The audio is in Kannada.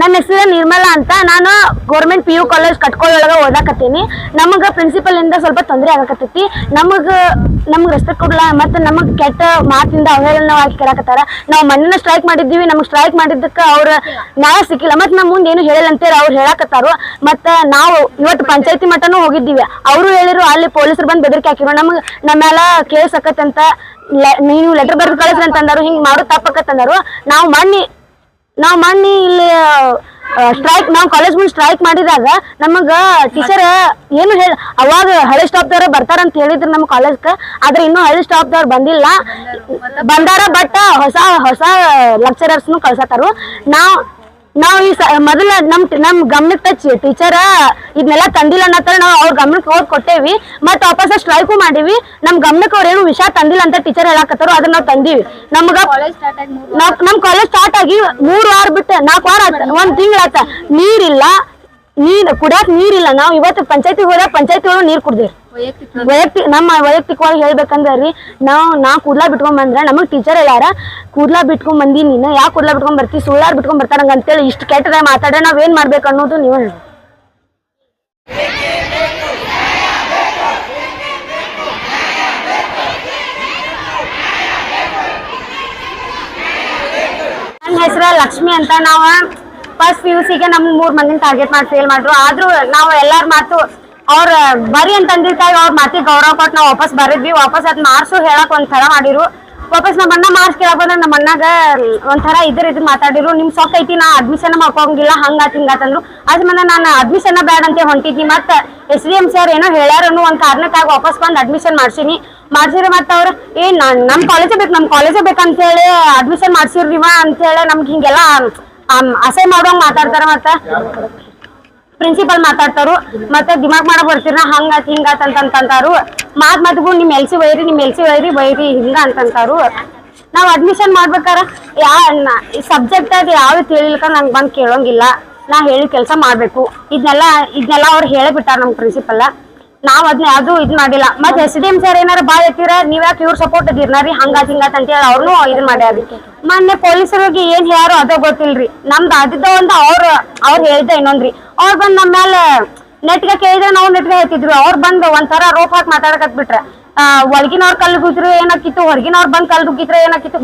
ನನ್ನ ಹೆಸರು ನಿರ್ಮಲಾ ಅಂತ. ನಾನು ಗೌರ್ಮೆಂಟ್ ಪಿ ಯು ಕಾಲೇಜ್ ಕಟ್ಕೊಳ್ಳೊಳಗ ಓದಾಕತ್ತೀನಿ. ನಮಗೆ ಪ್ರಿನ್ಸಿಪಲ್ ಇಂದ ಸ್ವಲ್ಪ ತೊಂದರೆ ಆಗಕತ್ತೈತಿ. ನಮಗೆ, ನಮ್ಗೆ ರಸ್ತೆ ಕೊಡಲ್ಲ ಮತ್ತೆ ನಮಗೆ ಕೆಟ್ಟ ಮಾತಿಂದ ಅವಹೇಳನವಾಗಿ ಕೇಳಕತ್ತಾರ. ನಾವು ಮಣ್ಣನ್ನು ಸ್ಟ್ರೈಕ್ ಮಾಡಿದ್ದೀವಿ, ನಮ್ಗೆ ಸ್ಟ್ರೈಕ್ ಮಾಡಿದ್ದಕ್ಕೆ ಅವ್ರ ನ್ಯಾಯ ಸಿಕ್ಕಿಲ್ಲ. ಮತ್ತೆ ನಮ್ಮ ಮುಂದೆ ಏನು ಹೇಳಲ್ಲ ಅಂತೇಳಿ ಅವ್ರು ಹೇಳಕತ್ತಾರು. ಮತ್ತೆ ನಾವು ಇವತ್ತು ಪಂಚಾಯತಿ ಮಟ್ಟನೂ ಹೋಗಿದ್ದೀವಿ. ಅವರು ಹೇಳಿರು ಅಲ್ಲಿ ಪೊಲೀಸರು ಬಂದು ಬೆದರಿಕೆ ಹಾಕಿರು ನಮಗೆ ನಮ್ಮೆಲ್ಲ ಕೇಸ್ ಹಾಕತ್ತಂತ ನೀವು ಲೆಟರ್ ಬರೆದು ಕಳಿಸ್ರಿ ಅಂತಂದರು. ಹಿಂಗೆ ಮಾಡೋ, ತಪ್ಪಕತ್ತಂದರು. ನಾವು ಮಣ್ಣಿ ನಾವು ಮೊನ್ನೆ ಇಲ್ಲಿ ಸ್ಟ್ರೈಕ್ ನಾವು ಕಾಲೇಜ್ ಮುಂದೆ ಸ್ಟ್ರೈಕ್ ಮಾಡಿದಾಗ ನಮಗ ಟೀಚರ್ ಏನು ಹೇಳ, ಅವಾಗ ಹಳೆ ಸ್ಟಾಪ್ ದವ್ರ ಬರ್ತಾರ ಅಂತ ಹೇಳಿದ್ರು ನಮ್ಮ ಕಾಲೇಜ್ಗೆ ಆದ್ರೆ ಇನ್ನೂ ಹಳೆ ಸ್ಟಾಪ್ ದವ್ರು ಬಂದಿಲ್ಲ. ಬಂದಾರ ಬಟ್ ಹೊಸ ಹೊಸ ಲೆಕ್ಚರರ್ಸ್ನು ಕಳ್ಸತ್ತಾರು ನಾವು ನಾವು ಈ ಮೊದಲ ನಮ್ ನಮ್ ಗಮನಕ್ಕೆ ಟೀಚರಾ ಇದನ್ನೆಲ್ಲ ತಂದಿಲ್ಲ ಅನ್ನತ್ತಾರ ನಾವು ಅವ್ರ ಗಮನಕ್ಕೆ ಹೋಗಿ ಕೊಟ್ಟೇವಿ ಮತ್ತೆ ವಾಪಸ್ ಸ್ಟ್ರೈಕು ಮಾಡೀವಿ. ನಮ್ ಗಮನಕ್ಕೆ ಅವ್ರ ಏನು ವಿಷಯ ತಂದಿಲ್ಲ ಅಂತ ಟೀಚರ್ ಹೇಳಕತ್ತಾರು ಅದನ್ನ ನಾವು ತಂದೀವಿ. ನಮ್ಗ ನಮ್ ಕಾಲೇಜ್ ಸ್ಟಾರ್ಟ್ ಆಗಿ ಮೂರ್ ವಾರ ಬಿಟ್ಟು ನಾಲ್ಕು ವಾರ ಆತ ಒಂದ್ ತಿಂಗಳ ಆತ. ನೀರಿಲ್ಲ ನೀರ್ ಕುಡಿಯಾಕ ನೀರಿಲ್ಲ. ನಾವು ಇವತ್ತು ಪಂಚಾಯತಿ ಹೋದಾಗ ಪಂಚಾಯತಿ ಒಳಗೆ ನೀರ್ ಕುಡ್ದೇವ್ ವೈಯಕ್ತಿಕ ನಮ್ಮ ವೈಯಕ್ತಿಕವಾಗಿ ಹೇಳ್ಬೇಕಂದ್ರೆ, ನಾವು, ನಾ ಕೂದ್ಲಾ ಬಿಟ್ಕೊಂಡ್ ಬಂದ್ರೆ ನಮಗ್ ಟೀಚರ್ ಎಲ್ಲಾರ ಕೂದ್ಲಾ ಬಿಟ್ಕೊಂಡ್ ಬಂದಿ ನೀನು, ಯಾಕೆ ಕೂದ್ಲಾ ಬಿಟ್ಕೊಂಡ್ ಬರ್ತಿ, ಸುಳ್ಳಾರ್ ಬಿಟ್ಕೊಂಡ್ ಬರ್ತಾರಂಗ ಅಂತೇಳಿ ಇಷ್ಟು ಕೆಟ್ಟದಾಗ ಮಾತಾಡ ನಾವ್ ಏನ್ ಮಾಡ್ಬೇಕು ಅನ್ನೋದು ನೀವು ಹೇಳಿ ನನ್ನ ಹೆಸರು ಲಕ್ಷ್ಮಿ ಅಂತ ನಾವು. ಫಸ್ಟ್ ಪಿ ಯು ಸಿಗೆ ನಮ್ ಮೂರ್ ಮಂದಿನ ಟಾರ್ಗೆಟ್ ಮಾಡಿ ಫೇಲ್ ಮಾಡ್ರು ಆದ್ರೂ ನಾವು ಎಲ್ಲಾರ ಮಾತು ಅವ್ರ ಬರಿ ಅಂತ ಅಂದಿರ್ತಾಗ ಅವ್ರ ಮಾತಿಗೆ ಗೌರವ ಕೊಟ್ಟು ನಾವು ವಾಪಸ್ ಬರಿದ್ವಿ ವಾಪಸ್ ಅದ್ ಮಾರ್ಸು ಹೇಳಕ್ ಒಂದ್ ಥರ ಮಾಡಿರು. ವಾಪಸ್ ನಮ್ಮ ಅಣ್ಣ ಮಾರ್ಕ್ಸ್ ಕೇಳಕ್ ಬಂದ್ರೆ. ನಮ್ಮ ಅಣ್ಣಗ ಒಂಥರ ಇದ್ರ ಇದ್ರ ಮಾತಾಡಿರು ನಿಮ್ ಸೊಕ್ಕ ಐತಿ, ನಾ ಅಡ್ಮಿಷನ್ ಮಾಡ್ಕೊಂಗಿಲ್ಲ ಹಂಗಾತ್ ಹಿಂಗಾತಂದ್ರು ಅದ್ ಮನ ನಾನು ಅಡ್ಮಿಷನ್ ಬೇಡ ಅಂತ ಹೊಂಟಿದ್ನಿ. ಮತ್ತ ಎಸ್ ಡಿ ಎಂ ಸರ್ ಏನೋ ಹೇಳ್ಯಾರ ಅನ್ನೋ ಒಂದ್ ಕಾರಣಕ್ಕಾಗಿ ವಾಪಸ್ ಬಂದ್ ಅಡ್ಮಿಷನ್ ಮಾಡ್ಸಿನಿ. ಮಾಡ್ಸಿರಿ ಮತ್ತೆ ಅವ್ರು, ಏ ನಮ್ ಕಾಲೇಜೇ ಬೇಕು, ನಮ್ ಕಾಲೇಜೇ ಬೇಕಂತ ಹೇಳಿ ಅಡ್ಮಿಷನ್ ಮಾಡ್ಸಿರ್ರಿವ ಅಂತ ಹೇಳಿ ನಮ್ಗೆ ಹಿಂಗೆಲ್ಲ ಅಸಹ್ಯ ಮಾಡೋಂಗ್ ಮಾತಾಡ್ತಾರ ಮತ್ತ? ಪ್ರಿನ್ಸಿಪಲ್ ಮಾತಾಡ್ತಾರು ಮತ್ತೆ ದಿಮಾಗ್ ಮಾಡೋ ಬರ್ತೀರ ಹಂಗಾತ್ ಹಿಂಗಾತ್ ಅಂತಂತಾರು ಮಾತ್ ಮಾತ್ಗೂ ನಿಮ್ ಎಲ್ಸಿ ಒಯ್ರಿ, ನಿಮ್ ಎಲ್ಸಿ ಒಯ್ರಿ ಬೈರಿ ಹಿಂಗ ಅಂತಂತಾರು ನಾವ್ ಅಡ್ಮಿಷನ್ ಮಾಡ್ಬೇಕಾರ? ಯಾ ಸಬ್ಜೆಕ್ಟ್ ಅದು ಯಾವ್ದು ತಿಳಿಲ್ಕ ನಂಗೆ ಬಂದು ಕೇಳೋಂಗಿಲ್ಲ. ನಾ ಹೇಳಿ ಕೆಲಸ ಮಾಡ್ಬೇಕು. ಇದನ್ನೆಲ್ಲ ಇದನ್ನೆಲ್ಲ ಅವ್ರು ಹೇಳೇ ಬಿಟ್ಟಾರ ನಮ್ ಪ್ರಿನ್ಸಿಪಲ್ ನಾವ್ ಅದನ್ನ ಯಾವ್ದು ಇದ್ ಮಾಡಿಲ್ಲ. ಮತ್ತೆ ಎಸ್ ಡಿ ಎಂ ಸರ್ ಏನಾರ ಬಾ ಎತ್ತೀರ ನೀವ್ ಯಾಕೆ ಇವ್ರ ಸಪೋರ್ಟ್ ಅದಿರ್ನಾರಿ ಹಂಗಾತ್ ಹಿಂಗಾತ್ ಅಂತ ಹೇಳಿ ಅವ್ರನ್ನೂ ಇದನ್ ಮಾಡ್ಯಾರ. ಮೊನ್ನೆ ಪೊಲೀಸರಿಗೆ ಏನ್ ಹೇಳ್ಯಾರೋ ಅದ ಗೊತ್ತಿಲ್ರಿ. ನಮ್ದು ಅದಿದ್ದ ಒಂದು ಅವ್ರ, ಅವ್ರು ಹೇಳ್ದ ಇನ್ನೊಂದ್ರಿ. ಅವ್ರ ಬಂದ್ ನಮ್ಮ ಮೇಲೆ ನೆಟ್ಗೆ ಕೇಳಿದ್ರೆ ನಾವು ನೆಟ್ಗೆ ಹೇಳ್ತಿದ್ರು. ಅವ್ರ ಬಂದ್ ಒಂಥರ ರೋಪ್ ಹಾಕಿ ಮಾತಾಡಕತ್ ಬಿಟ್ರೆ ಒಳಗಿನವ್ರ ಕಲ್ಲು ಗುದ್ರು ಏನಾಕಿತ್ತು, ಹೊರಗಿನವ್ರ ಬಂದ್ ಕಲ್ಲು ಗುಗಿದ್ರೆ ಏನಾಕಿತ್ತು.